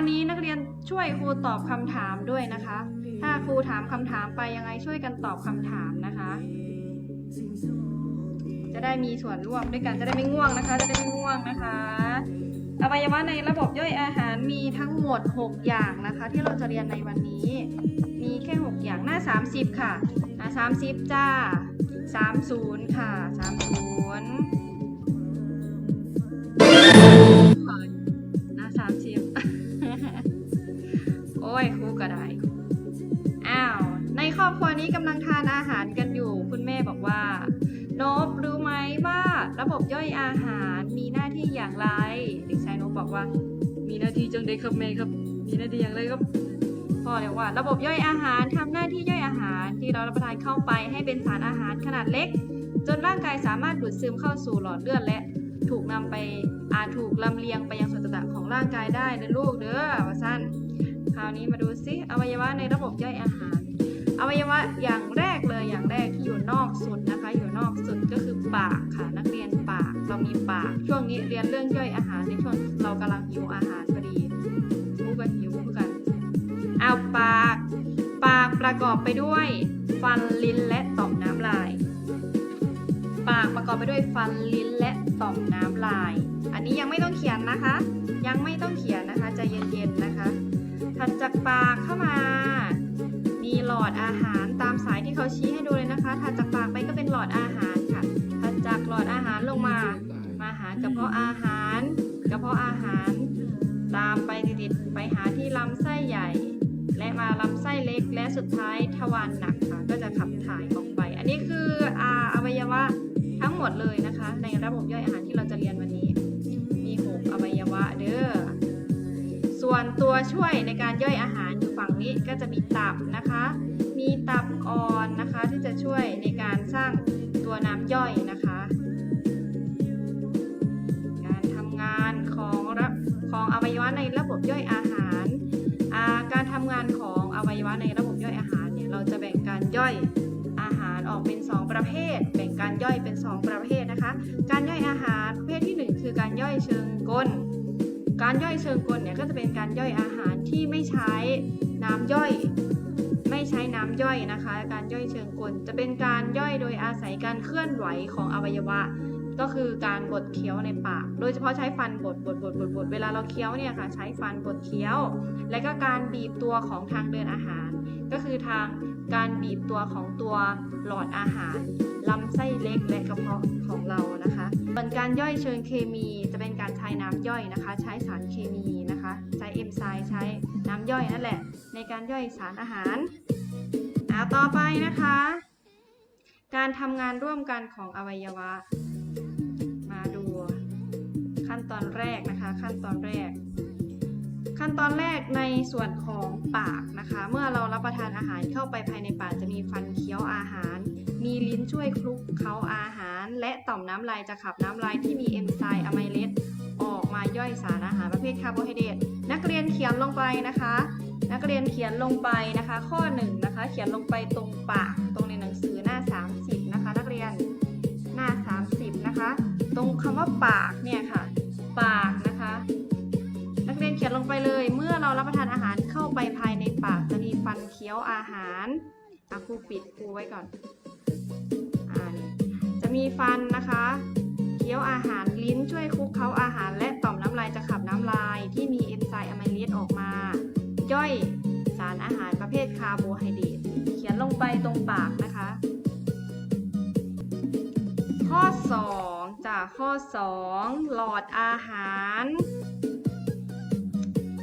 วันนี้นักเรียนช่วยครูตอบคำถามด้วยนะคะ ถ้าครูถามคำถามไปยังไงช่วยกันตอบคำถามนะคะ จะได้มีส่วนร่วมด้วยกันจะได้ไม่ง่วงนะคะ จะได้ไม่ง่วงนะคะอวัยวะในระบบย่อยอาหารมีทั้งหมด 6 อย่างนะคะ ที่เราจะเรียนในวันนี้ มีแค่ 6 อย่างหน้า 30 ค่ะหน้า30 จ้า 30 ค่ะ 30 ย่อยอาหารมีหน้าที่อย่างไร เด็กชายนบบอกว่า มีหน้าที่จังเด็กครับแม่ครับ มีหน้าที่อย่างไรครับพ่อเรียกว่า ระบบย่อยอาหารทำหน้าที่ย่อยอาหารที่เรารับประทานเข้าไปให้เป็นสารอาหารขนาดเล็ก จนร่างกายสามารถดูดซึมเข้าสู่หลอดเลือดและถูกนำไปอาจถูกลำเลียงไปยังส่วนต่างๆของร่างกายได้นะลูกเด้อว่าสั้นคราวนี้มาดูซิอวัยวะในระบบย่อยอาหาร อวัยวะอย่างแรกเลยอย่างแรกที่อยู่นอกสุดนะคะ อยู่นอกสุดก็คือปากค่ะนักเรียน เรามีปาก ช่วงนี้เรียนเรื่องย่อยอาหารในช่วงเรากำลังหิวอาหารพอดีพูดกันหิวพูดกันเอาปาก ปากประกอบไปด้วย ฟันลิ้นและต่อมน้ำลาย ปากประกอบไปด้วยฟันลิ้นและต่อมน้ำลาย อันนี้ยังไม่ต้องเขียนนะคะ ยังไม่ต้องเขียนนะคะใจเย็นๆนะคะถัดจากปากเข้ามามีหลอดอาหารตามสายที่เขาชี้ให้ดูเลยนะคะถัดจากปากไปก็เป็นหลอดอาหารค่ะถัดจากหลอดอาหารลงมา กระเพาะอาหาร กระเพาะอาหาร ตามไปติดๆไปหาที่ลำไส้ใหญ่ และมาลำไส้เล็กและสุดท้ายทวารหนักค่ะ ก็จะขับถ่ายออกไป อันนี้คืออาอวัยวะทั้งหมดเลยนะคะ ในระบบย่อยอาหารที่เราจะเรียนวันนี้ มีหกอวัยวะเด้อส่วนตัวช่วยในการย่อยอาหารอยู่ฝั่งนี้ก็จะมีตับนะคะ มีตับอ่อนนะคะที่จะช่วยในการสร้างตัวน้ำย่อยนะคะ ย่อยอาหารอาการทำงานของอวัยวะในระบบย่อยอาหารเนี่ยเราจะแบ่งการย่อยอาหารออกเป็น 2 ประเภท แบ่งการย่อยเป็น 2 ประเภทนะคะ การย่อยอาหารประเภทที่ 1 คือการย่อยเชิงกล การย่อยเชิงกลเนี่ยก็จะเป็นการย่อยอาหารที่ไม่ใช้น้ำย่อย ไม่ใช้น้ำย่อยนะคะ การย่อยเชิงกลจะเป็นการย่อยโดยอาศัยการเคลื่อนไหวของอวัยวะ ก็คือการบดเคี้ยวในปาก โดยเฉพาะใช้ฟันบดบดบดบดบดเวลาเราเคี้ยวเนี่ยค่ะใช้ฟันบดเคี้ยว และก็การบีบตัวของทางเดินอาหาร ก็คือทางการบีบตัวของตัวหลอดอาหารลำไส้เล็กและกระเพาะของเรานะคะส่วนการย่อยเชิงเคมีจะเป็นการใช้น้ำย่อยนะคะ ใช้สารเคมีนะคะ ใช้เอนไซม์ใช้น้ำย่อยนั่นแหละ ในการย่อยสารอาหารเอาต่อไปนะคะ การทำงานร่วมกันของอวัยวะ ขั้นตอนแรกนะคะ ขั้นตอนแรก ขั้นตอนแรกในส่วนของปากนะคะ เมื่อเรารับประทานอาหารเข้าไปภายในปากจะมีฟันเคี้ยวอาหาร มีลิ้นช่วยคลุกเค้าอาหาร และต่อมน้ำลายจะขับน้ำลายที่มีเอนไซม์อะไมเลสออกมาย่อยสารอาหารประเภทคาร์โบไฮเดรตนักเรียนเขียนลงไปนะคะ นักเรียนเขียนลงไปนะคะ ข้อหนึ่งนะคะเขียนลงไปตรงปากตรงในหนังสือหน้า 30 นะคะ นักเรียนหน้า 30 นะคะ ตรงคำว่าปากเนี่ย ปิดครูไว้ก่อนอ่านี่จะมีฟันนะคะเคี้ยวอาหารลิ้นช่วยคลุกเค้าอาหาร และต่อมน้ำลายจะขับน้ำลาย ที่มีเอนไซม์อะไมเลสออกมา ย่อยสารอาหารประเภทคาร์โบไฮเดรตเขียนลงไปตรงปากนะคะ ข้อ 2จากข้อ 2 หลอดอาหาร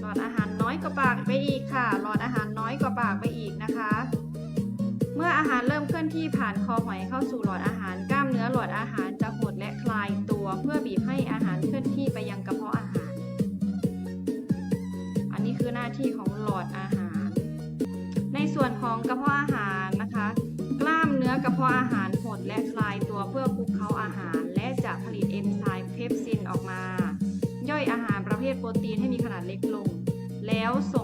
หลอดอาหารน้อยกว่าปากไปอีกค่ะ หลอดอาหารน้อยกว่าปากไปอีกนะคะ เมื่ออาหารเริ่มเคลื่อนที่ผ่านคอหอยเข้าสู่หลอดอาหาร กล้ามเนื้อหลอดอาหารจะหดและคลายตัวเพื่อบีบให้อาหารเคลื่อนที่ไปยังกระเพาะอาหาร อันนี้คือหน้าที่ของหลอดอาหาร ในส่วนของกระเพาะอาหารนะคะ กล้ามเนื้อกระเพาะอาหารหดและคลายตัวเพื่อคลุกเคล้าอาหาร และจะผลิตเอนไซม์เพปซินออกมา ย่อยอาหารประเภทโปรตีนให้มีขนาดเล็กลง แล้วส่ง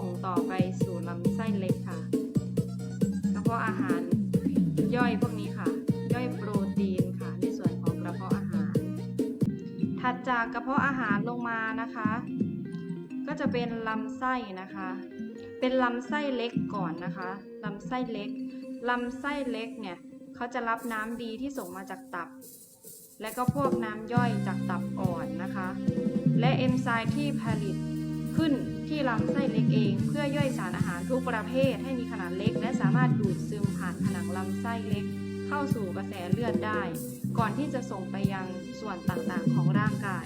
จากกระเพาะอาหารลงมานะคะ ก็จะเป็นลำไส้นะคะ เป็นลำไส้เล็กก่อนนะคะลำไส้เล็กลำไส้เล็กเนี่ยเขาจะรับน้ำดีที่ส่งมาจากตับ และก็พวกน้ำย่อยจากตับอ่อนนะคะ และเอนไซม์ที่ผลิตขึ้นที่ลำไส้เล็กเอง เพื่อย่อยสารอาหารทุกประเภทให้มีขนาดเล็ก และสามารถดูดซึมผ่านผนังลำไส้เล็ก เข้าสู่กระแสเลือดได้ ก่อนที่จะส่งไปยังส่วนต่างๆของร่างกาย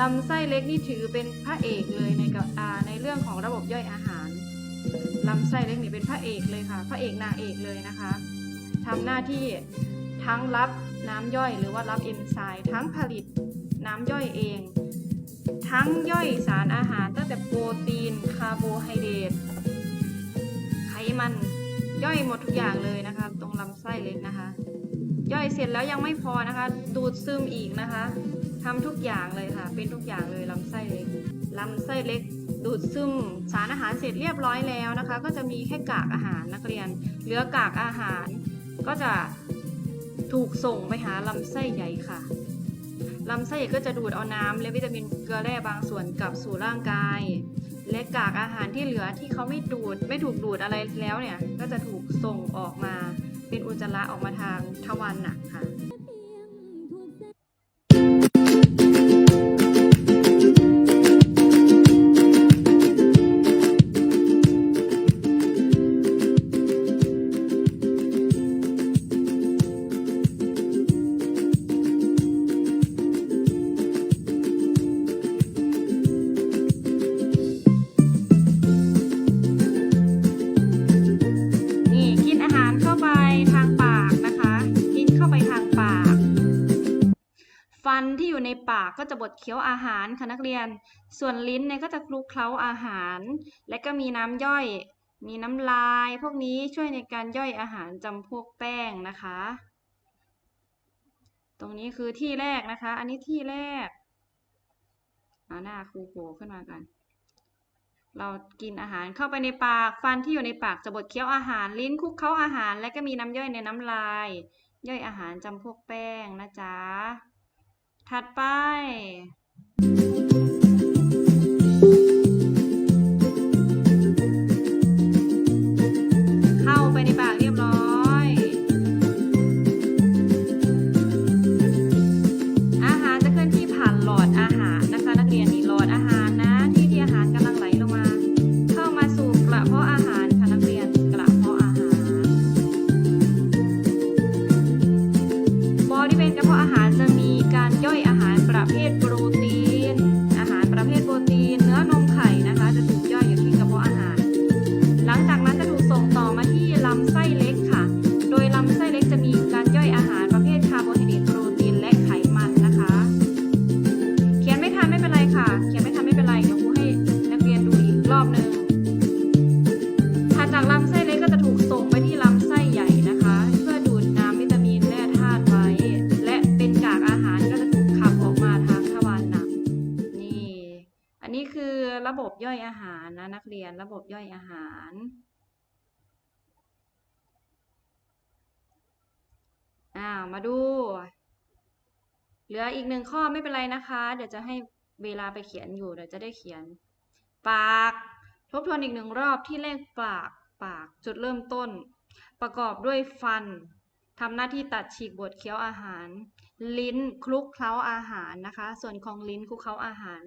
ลำไส้เล็กนี่ถือเป็นพระเอกเลยในกอ่าในเรื่องของระบบย่อยอาหาร ลำไส้เล็กนี่เป็นพระเอกเลยค่ะ พระเอกนางเอกเลยนะคะทำหน้าที่ทั้งรับน้ำย่อยหรือว่ารับเอนไซม์ทั้งผลิตน้ำย่อยเอง ทั้งย่อยสารอาหารตั้งแต่โปรตีนคาร์โบไฮเดรตไขมันย่อยหมดทุกอย่างเลยนะคะ ตรงลำไส้เล็กนะคะ ย่อยเสร็จแล้วยังไม่พอนะคะ ดูดซึมอีกนะคะทำทุกอย่างเลยค่ะ เป็นทุกอย่างเลยลำไส้เล็กลำไส้เล็ก ดูดซึมสารอาหารเสร็จเรียบร้อยแล้วนะคะ ก็จะมีแค่กากอาหารนักเรียน เหลือกากอาหาร ก็จะถูกส่งไปหาลำไส้ใหญ่ค่ะลำไส้ก็จะดูดเอาน้ำและวิตามินเกลือแร่บางส่วนกลับสู่ร่างกาย และกากอาหารที่เหลือที่เขาไม่ดูดไม่ถูกดูดอะไรแล้วเนี่ย ก็จะถูกส่งออกมา เป็นอุจจาระออกมาทางทวารหนักค่ะ บดเคี้ยวอาหารค่ะนักเรียน ส่วนลิ้นเนี่ยก็จะคลุกเคล้าอาหาร และก็มีน้ำย่อย มีน้ำลาย พวกนี้ช่วยในการย่อยอาหารจำพวกแป้งนะคะ ตรงนี้คือที่แรกนะคะ อันนี้ที่แรกเอาหน้าครูโผล่ขึ้นมากัน เรากินอาหารเข้าไปในปาก ฟันที่อยู่ในปากจะบดเคี้ยวอาหาร ลิ้นคลุกเข้าอาหาร และก็มีน้ำย่อยในน้ำลาย ย่อยอาหารจำพวกแป้งนะจ๊ะ ถัดไป บบย่อยอาหารอ่ามาดู เหลืออีกหนึ่งข้อไม่เป็นไรนะคะ เดี๋ยวจะให้เวลาไปเขียนอยู่ เดี๋ยวจะได้เขียน ปาก ทบทวนอีกหนึ่งรอบที่เลขปาก ปาก จุดเริ่มต้น ประกอบด้วยฟันทำหน้าที่ตัดฉีกบดเคี้ยวอาหาร ลิ้นคลุกเคล้าอาหารนะคะ ส่วนของลิ้นคลุกเคล้าอาหาร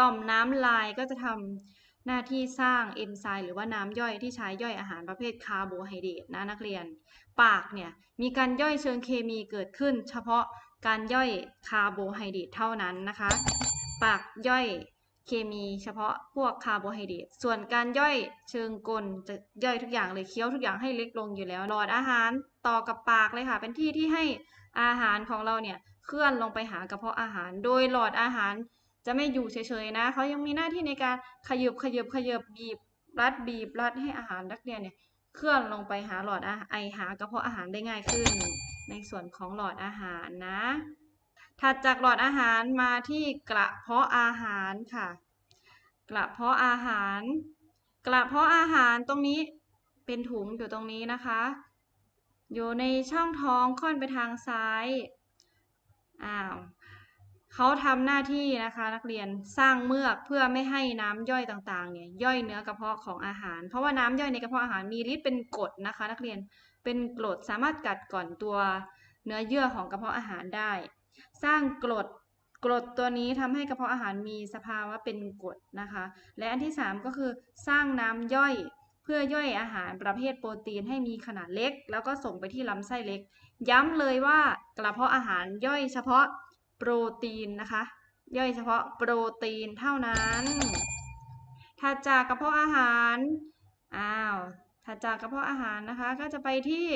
ต่อมน้ำลายก็จะทำ หน้าที่สร้างเอนไซม์หรือว่าน้ำย่อยที่ใช้ย่อยอาหารประเภทคาร์โบไฮเดรตนะนักเรียน ปากเนี่ยมีการย่อยเชิงเคมีเกิดขึ้น เฉพาะการย่อยคาร์โบไฮเดรตเท่านั้นนะคะ ปากย่อยเคมีเฉพาะพวกคาร์โบไฮเดรตส่วนการย่อยเชิงกลจะย่อยทุกอย่างเลยเคี้ยวทุกอย่างให้เล็กลงอยู่แล้วหลอดอาหารต่อกับปากเลยค่ะ เป็นที่ที่ให้อาหารของเราเนี่ยเคลื่อนลงไปหากระเพาะอาหาร โดยหลอดอาหาร จะไม่อยู่เฉยๆนะเขายังมีหน้าที่ในการขยบขยบขยบบีบรัดบีบรัดให้อาหารนักเรียนเนี่ยเคลื่อนลงไปหาหลอดอาไอหากระเพาะอาหารได้ง่ายขึ้น ในส่วนของหลอดอาหารนะ ถัดจากหลอดอาหารมาที่กระเพาะอาหารค่ะ กระเพาะอาหาร กระเพาะอาหารตรงนี้เป็นถุงอยู่ตรงนี้นะคะ อยู่ในช่องท้องค่อนไปทางซ้ายอ้าว เขาทำหน้าที่นะคะนักเรียนสร้างเมือกเพื่อไม่ให้น้ำย่อยต่างๆเนี่ยย่อยเนื้อกระเพาะของอาหาร เพราะว่าน้ำย่อยในกระเพาะอาหารมีฤทธิ์เป็นกรดนะคะ นักเรียนเป็นกรดสามารถกัดก่อนตัวเนื้อเยื่อของกระเพาะอาหารได้ สร้างกรดกรดตัวนี้ทำให้กระเพาะอาหารมีสภาวะเป็นกรดนะคะ และอันที่ 3 ก็คือสร้างน้ำย่อยเพื่อย่อยอาหารประเภทโปรตีนให้มีขนาดเล็ก แล้วก็ส่งไปที่ลำไส้เล็ก ย้ำเลยว่ากระเพาะอาหารย่อยเฉพาะ โปรตีนนะคะ ย่อยเฉพาะโปรตีนเท่านั้นถัดจากกระเพาะอาหารอ้าวถัดจากกระเพาะอาหารนะคะ ก็จะไปที่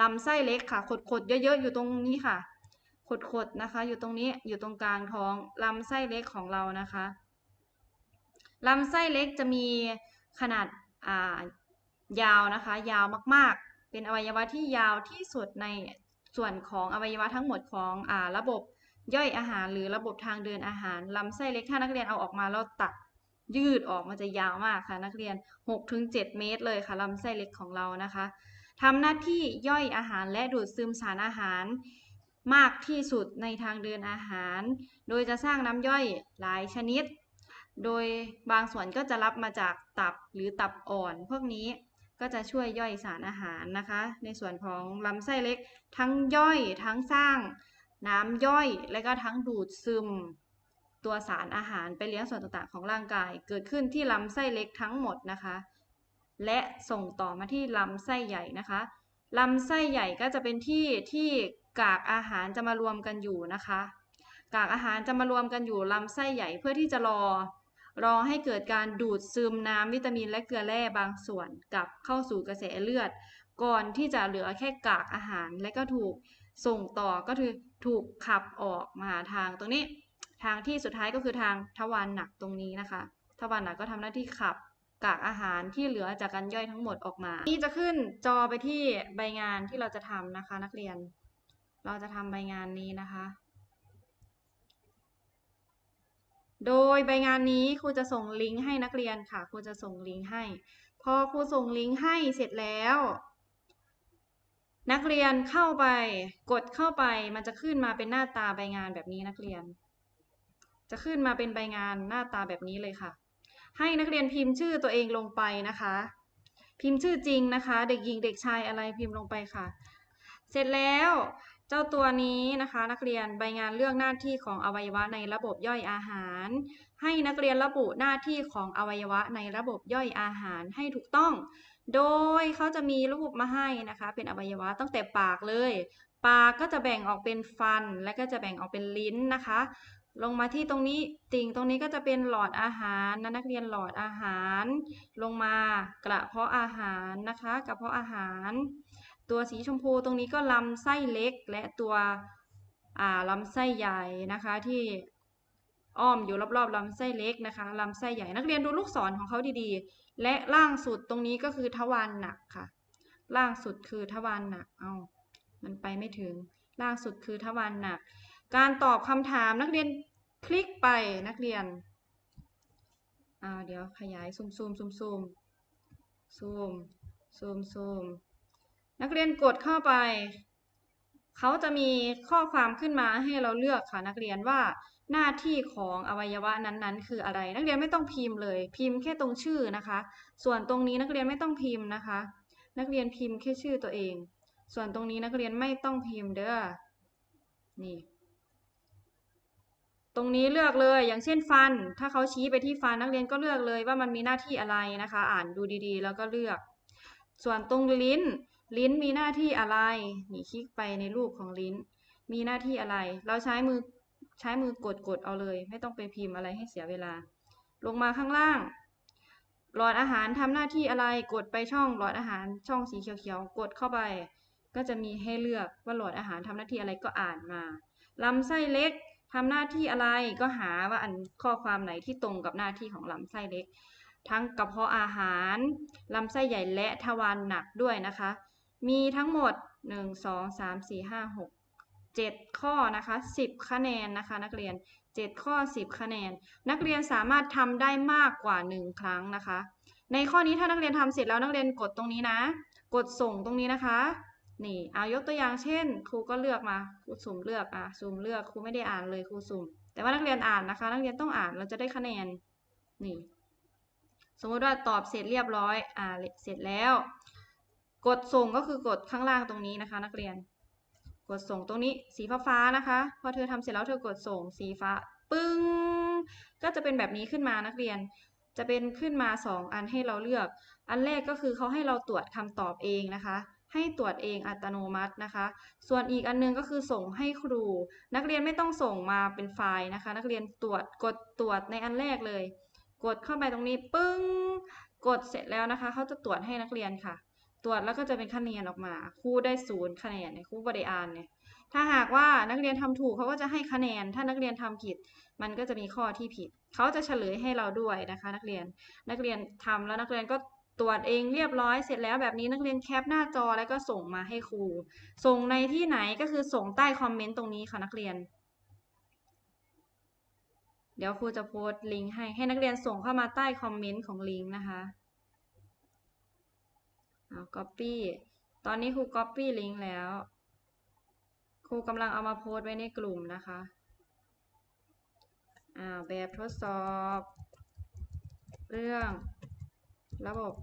ลำไส้เล็กค่ะ ขดๆ เยอะๆ อยู่ตรงนี้ค่ะ ขดๆ นะคะ อยู่ตรงนี้ อยู่ตรงกลางท้อง ลำไส้เล็กของเรานะคะ ลำไส้เล็กจะมีขนาดอ่ายาวนะคะ ยาวมากๆ เป็นอวัยวะที่ยาวที่สุดในส่วนของอวัยวะทั้งหมดของอ่าระบบ ย่อยอาหารหรือระบบทางเดินอาหารลำไส้เล็กถ้านักเรียนเอาออกมาแล้วตัดยืดออกมันจะยาวมากค่ะ นักเรียน 6-7 เมตรเลยค่ะลำไส้เล็กของเรานะคะทำหน้าที่ย่อยอาหารและดูดซึมสารอาหารมากที่สุดในทางเดินอาหาร โดยจะสร้างน้ำย่อยหลายชนิด โดยบางส่วนก็จะรับมาจากตับหรือตับอ่อน พวกนี้ก็จะช่วยย่อยสารอาหารนะคะ ในส่วนของลำไส้เล็กทั้งย่อยทั้งสร้าง น้ำย่อย และก็ทั้งดูดซึม ตัวสารอาหารไปเลี้ยงส่วนต่างๆ ของร่างกาย เกิดขึ้นที่ลำไส้เล็กทั้งหมดนะคะ และส่งต่อมาที่ลำไส้ใหญ่นะคะลำไส้ใหญ่ก็จะเป็นที่ที่กากอาหารจะมารวมกันอยู่นะคะ กากอาหารจะมารวมกันอยู่ลำไส้ใหญ่เพื่อที่จะรอ รอให้เกิดการดูดซึมน้ำวิตามินและเกลือแร่บางส่วนกลับเข้าสู่กระแสเลือด ก่อนที่จะเหลือแค่กากอาหารและก็ถูก ส่งต่อก็คือถูกขับออกมาทางตรงนี้ ทางที่สุดท้ายก็คือทางทวารหนักตรงนี้นะคะทวารหนักก็ทำหน้าที่ขับกากอาหารที่เหลือจากการย่อยทั้งหมดออกมา นี่จะขึ้นจอไปที่ใบงานที่เราจะทำนะคะ นักเรียน เราจะทำใบงานนี้นะคะ โดยใบงานนี้ครูจะส่งลิงก์ให้นักเรียนค่ะครูจะส่งลิงก์ให้ พอครูส่งลิงก์ให้เสร็จแล้ว นักเรียนเข้าไปกดเข้าไปมันจะขึ้นมาเป็นหน้าตาใบงานแบบนี้นักเรียน จะขึ้นมาเป็นใบงานหน้าตาแบบนี้เลยค่ะ ให้นักเรียนพิมพ์ชื่อตัวเองลงไปนะคะ พิมพ์ชื่อจริงนะคะ เด็กหญิงเด็กชายอะไรพิมพ์ลงไปค่ะ เสร็จแล้วเจ้าตัวนี้นะคะ นักเรียนใบงานเลือกหน้าที่ของอวัยวะในระบบย่อยอาหาร ให้นักเรียนระบุหน้าที่ของอวัยวะในระบบย่อยอาหารให้ถูกต้อง โดยเขาจะมีรูปมาให้นะคะ เป็นอวัยวะตั้งแต่ปากเลย ปากก็จะแบ่งออกเป็นฟัน และก็จะแบ่งออกเป็นลิ้นนะคะ ลงมาที่ตรงนี้ติ่งตรงนี้ก็จะเป็นหลอดอาหารนะนักเรียนหลอดอาหาร ลงมากระเพาะอาหารนะคะกระเพาะอาหาร ตัวสีชมพูตรงนี้ก็ลำไส้เล็กและตัวอ่าลำไส้ใหญ่นะคะที่อ้อมอยู่รอบๆลำไส้เล็กนะคะลำไส้ใหญ่นักเรียนดูลูกศรของเขาดีๆ และล่างสุดตรงนี้ก็คือทวารหนักค่ะ ล่างสุดคือทวารหนัก เอามันไปไม่ถึง ล่างสุดคือทวารหนัก การตอบคำถามนักเรียนคลิกไปนักเรียนอ่าเดี๋ยวขยายซูมซูมซูมซูมซูมซูมซูมนักเรียนกดเข้าไป เขาจะมีข้อความขึ้นมาให้เราเลือกค่ะนักเรียนว่า หน้าที่ของอวัยวะนั้นๆ คืออะไร นักเรียนไม่ต้องพิมพ์เลย พิมพ์แค่ตรงชื่อนะคะ ส่วนตรงนี้นักเรียนไม่ต้องพิมพ์นะคะ นักเรียนพิมพ์แค่ชื่อตัวเอง ส่วนตรงนี้นักเรียนไม่ต้องพิมพ์เด้อนี่ ตรงนี้เลือกเลยอย่างเช่นฟัน ถ้าเขาชี้ไปที่ฟันนักเรียนก็เลือกเลยว่ามันมีหน้าที่อะไรนะคะ อ่านดูดีๆ แล้วก็เลือก ส่วนตรงลิ้น ลิ้นมีหน้าที่อะไรนี่คลิกไปในรูปของลิ้น มีหน้าที่อะไร เราใช้มือ ใช้มือกดกดเอาเลย ไม่ต้องไปพิมพ์อะไรให้เสียเวลา ลงมาข้างล่าง หลอดอาหารทำหน้าที่อะไรกดไปช่องหลอดอาหารช่องสีเขียวๆกดเข้าไป ก็จะมีให้เลือกว่าหลอดอาหารทำหน้าที่อะไรก็อ่านมาลำไส้เล็กทำหน้าที่อะไรก็หาว่าอันข้อความไหนที่ตรงกับหน้าที่ของลำไส้เล็ก ทั้งกระเพาะอาหารลำไส้ใหญ่และทวารหนักด้วยนะคะ มีทั้งหมด 1 2 3 4 5 6 7 ข้อนะคะ10 คะแนนนะคะนักเรียน 7 ข้อ 10 คะแนน นักเรียนสามารถทำได้มากกว่า 1 ครั้งนะคะ ในข้อนี้ถ้านักเรียนทำเสร็จแล้วนักเรียนกดตรงนี้นะ กดส่งตรงนี้นะคะนี่เอายกตัวอย่างเช่น ครูก็เลือกมาครูสุ่มเลือกอะสุ่มเลือกครูไม่ได้อ่านเลยครูสุ่ม แต่ว่านักเรียนอ่านนะคะ นักเรียนต้องอ่านเราจะได้คะแนนนี่สมมติว่าตอบเสร็จเรียบร้อยอ่าเสร็จแล้ว กดส่งก็คือกดข้างล่างตรงนี้นะคะ นักเรียน กดส่งตรงนี้สีฟ้าฟ้านะคะ พอเธอทำเสร็จแล้วเธอกดส่งสีฟ้าปึ้ง ก็จะเป็นแบบนี้ขึ้นมานักเรียน จะเป็นขึ้นมา 2 อันให้เราเลือก อันแรกก็คือเขาให้เราตรวจคำตอบเองนะคะ ให้ตรวจเองอัตโนมัตินะคะ ส่วนอีกอันนึงก็คือส่งให้ครู นักเรียนไม่ต้องส่งมาเป็นไฟล์นะคะ นักเรียนตรวจกดตรวจในอันแรกเลย กดเข้าไปตรงนี้ปึ้ง กดเสร็จแล้วนะคะเขาจะตรวจให้นักเรียนค่ะ ตรวจแล้วก็จะเป็นคะแนนออกมาครูได้ศูนย์คะแนนเนี่ยครูบริอานเนี่ยถ้าหากว่านักเรียนทำถูกเขาก็จะให้คะแนน ถ้านักเรียนทำผิด มันก็จะมีข้อที่ผิด เขาจะเฉลยให้เราด้วยนะคะ นักเรียนนักเรียนทำแล้วนักเรียนก็ตรวจเองเรียบร้อยเสร็จแล้วแบบนี้นักเรียนแคปหน้าจอแล้วก็ส่งมาให้ครู ส่งในที่ไหนก็คือส่งใต้คอมเมนต์ตรงนี้ค่ะนักเรียน เดี๋ยวครูจะโพสต์ลิงก์ให้ให้นักเรียนส่งเข้ามาใต้คอมเมนต์ของลิงก์นะคะ เอา copy ตอนนี้ครู copy ลิงก์แล้ว ครูกำลังเอามาโพสต์ไว้ในกลุ่มนะคะอ่าแบบทดสอบ เรื่องระบบ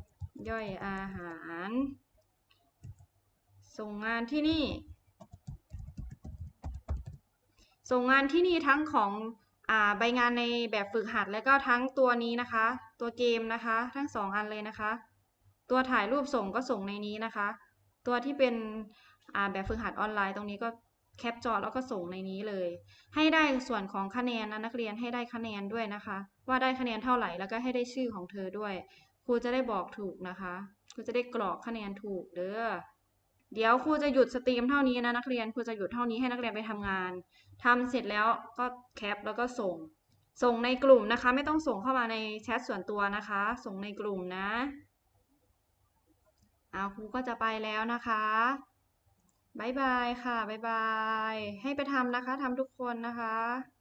ย่อยอาหาร ส่งงานที่นี่ ส่งงานที่นี่ทั้งของอ่าใบงานในแบบฝึกหัด แล้วก็ทั้งตัวนี้นะคะ ตัวเกมนะคะ ทั้งสองอันเลยนะคะ ตัวถ่ายรูปส่งก็ส่งในนี้นะคะ ตัวที่เป็นแบบฝึกหัดออนไลน์ตรงนี้ก็แคปจอแล้วก็ส่งในนี้เลย ให้ได้ส่วนของคะแนนนะนักเรียนให้ได้คะแนนด้วยนะคะ ว่าได้คะแนนเท่าไหร่แล้วก็ให้ได้ชื่อของเธอด้วย ครูจะได้บอกถูกนะคะครูจะได้กรอกคะแนนถูกเด้อเดี๋ยวครูจะหยุดสตรีมเท่านี้นะนักเรียนครูจะหยุดเท่านี้ให้นักเรียนไปทำงานทำเสร็จแล้วก็แคปแล้วก็ส่ง ส่งในกลุ่มนะคะ ไม่ต้องส่งเข้ามาในแชทส่วนตัวนะคะ ส่งในกลุ่มนะ เอาครูก็จะไปแล้วนะคะบายบายค่ะบายบาย ให้ไปทำนะคะทำทุกคนนะคะ